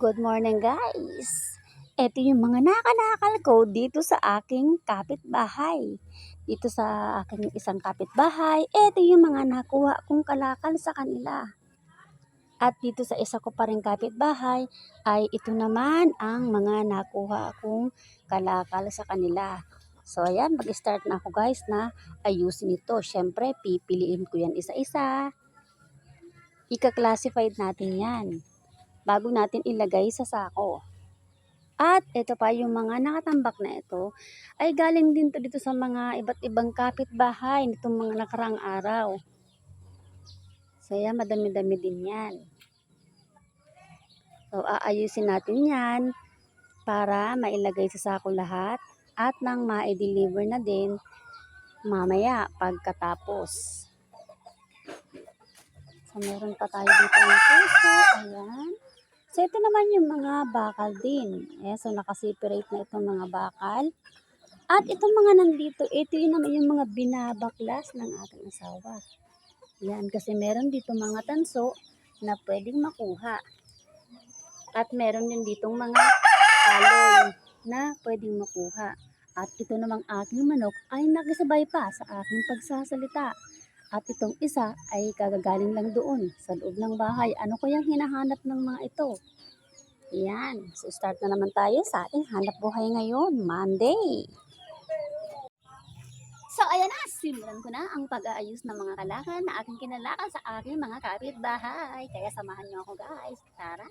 Good morning guys! Ito yung mga nakalakal ko dito sa aking kapitbahay. Dito sa aking isang kapitbahay, ito yung mga nakuha kong kalakal sa kanila. At dito sa isa ko pa rin kapitbahay, ay ito naman ang mga nakuha kong kalakal sa kanila. So ayan, mag-start na ako guys na ayusin ito. Siyempre, pipiliin ko yan isa-isa. Ika-classified natin yan bago natin ilagay sa sako. At ito pa yung mga nakatambak na ito ay galing din to dito sa mga iba't ibang kapitbahay nitong mga nakarang araw. So madami-dami din yan. So aayusin natin yan para mailagay sa sako lahat at nang ma-deliver na din mamaya pagkatapos. So meron pa tayo dito ng puso. Ayan. So, ito naman yung mga bakal din. Eh, so, nakaseparate na itong mga bakal. At itong mga nandito, ito yun naman yung mga binabaklas ng aking asawa. Yan, kasi meron dito mga tanso na pwedeng makuha. At meron din ditong mga aloy na pwedeng makuha. At ito namang aking manok ay nakisabay pa sa aking pagsasalita. At itong isa ay kagagaling lang doon sa loob ng bahay. Ano kayang hinahanap ng mga ito? Yan. So, start na naman tayo sa ating hanap buhay ngayon, Monday. So, ayan na. Simulan ko na ang pag-aayos ng mga kalakan na aking kinalakal sa aking mga kapitbahay. Kaya samahan niyo ako, guys. Tara!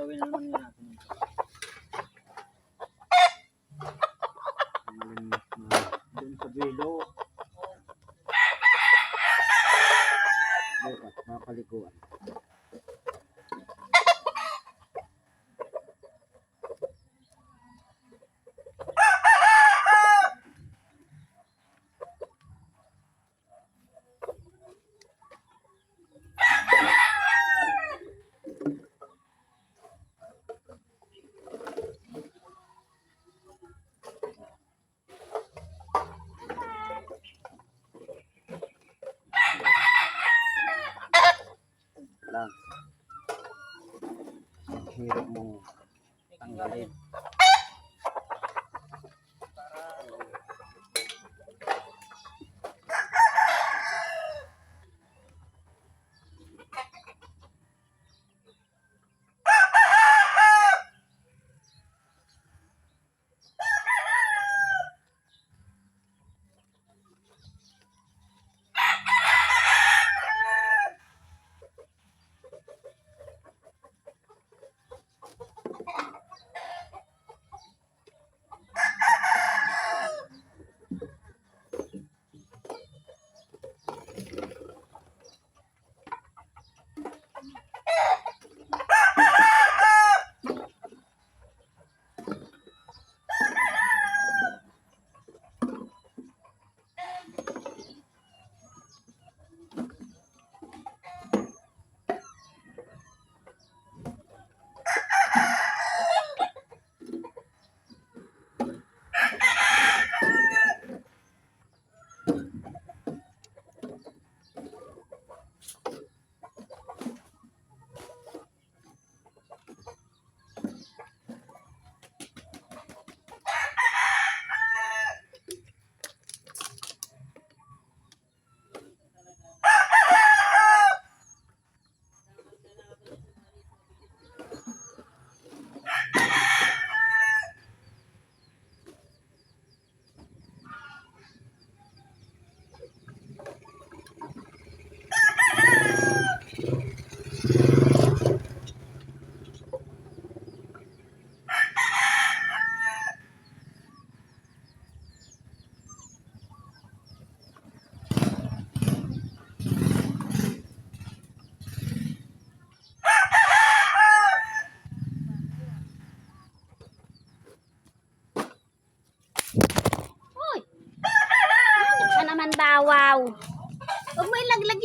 Gawin naman yun natin. Malinis na. Doon sa dulo. Bukas, mapalikuan. Hirap mong tanggalin.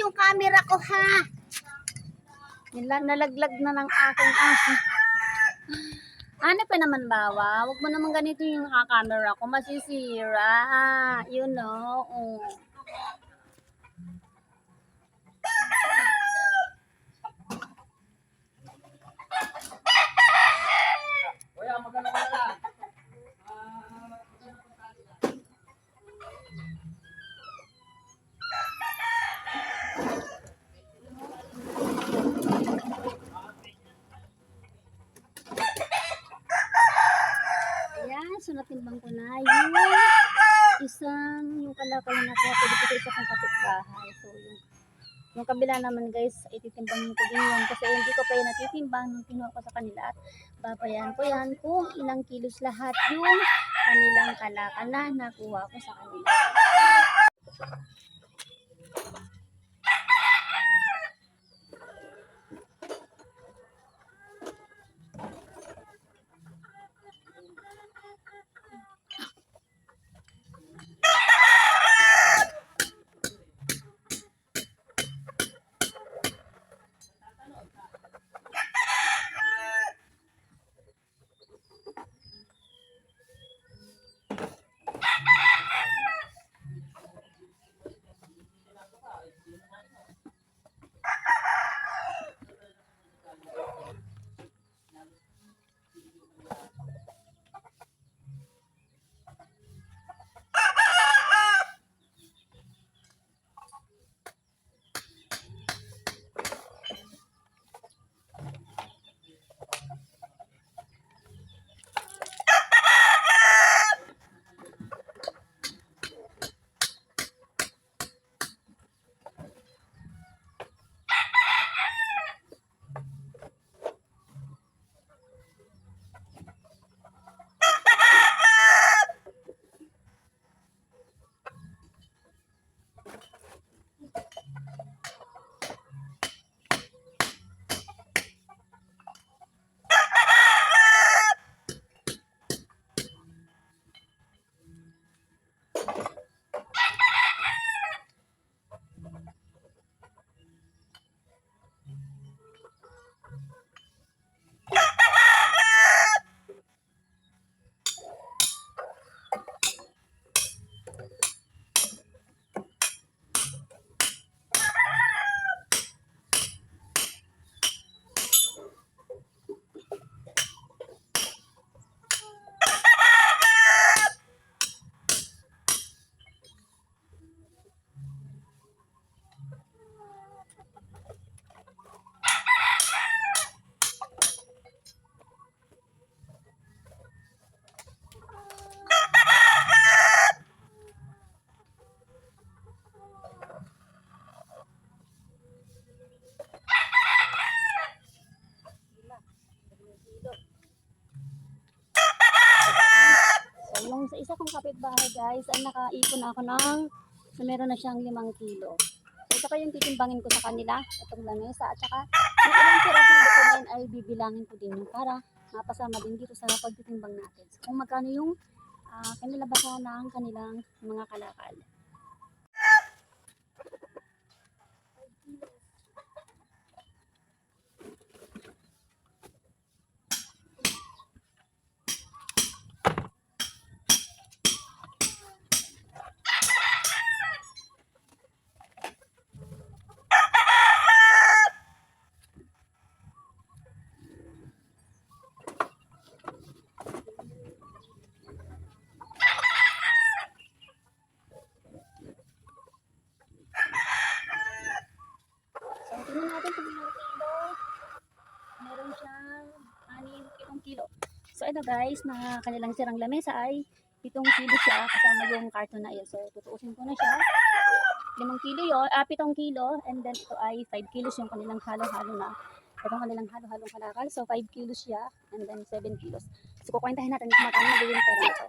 Yung camera ko ha. Nila, nalaglag na ng aking aso. Ano pa naman bawa? Huwag mo naman ganito yung camera ko. Masisira. You know. Oh. Kuya, maganda ka na. Ayan, so natimbang ko na yung isang, yung kalakal na nakuha ko dito sa isang kapitbahay. So, yung, yung kabila naman guys, ititimbang ko din yan kasi hindi ko pa yan natitimbang nung kinuha ko sa kanila at babayan ko yan kung ilang kilos lahat yung kanilang kalakal na nakuha ko sa kanila. Kapitbahay guys, ay nakaipon ako ng na meron na siyang limang kilo. So ito pa yung titimbangin ko sa kanila, itong lamesa. At saka yung ilang pirasong yun ay bibilangin ko din para mapasama din dito sa pagtitimbang natin. So, kung magkano yung uh, kanilabasan ng kanilang mga kalakal. So, tingnan natin kung ilang kilo. Meron siyang 6 kilo. Ito guys, na kanilang sirang lamesa ay 7 kilo siya kasama yung karton na yun. So, tutuusin ko na siya. 5 kilo yun, ah, 7 kilo. And then, ito ay 5 kilos yung kanilang halo-halo na. Itong kanilang halo-halong kalakal. So, 5 kilos siya. And then, 7 kilos. So, kukwentahin natin kung magkano yung pera nito.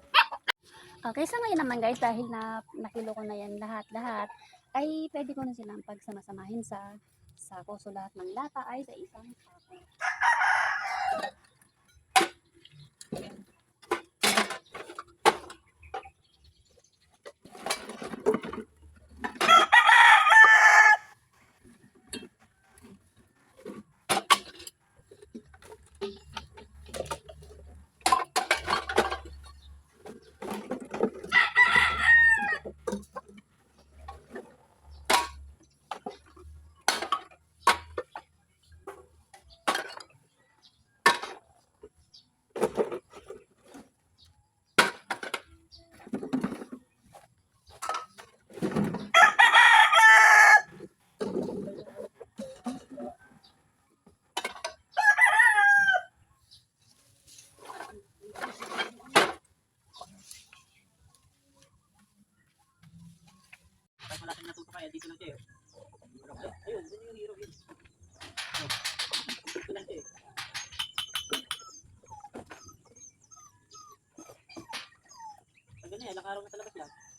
Okay, so ngayon naman guys, dahil na nakilo ko na yan lahat-lahat, ay pwede ko na silang pagsamasamahin sa sako. So lahat ng lata ay sa isang sako. Thank you. gracias.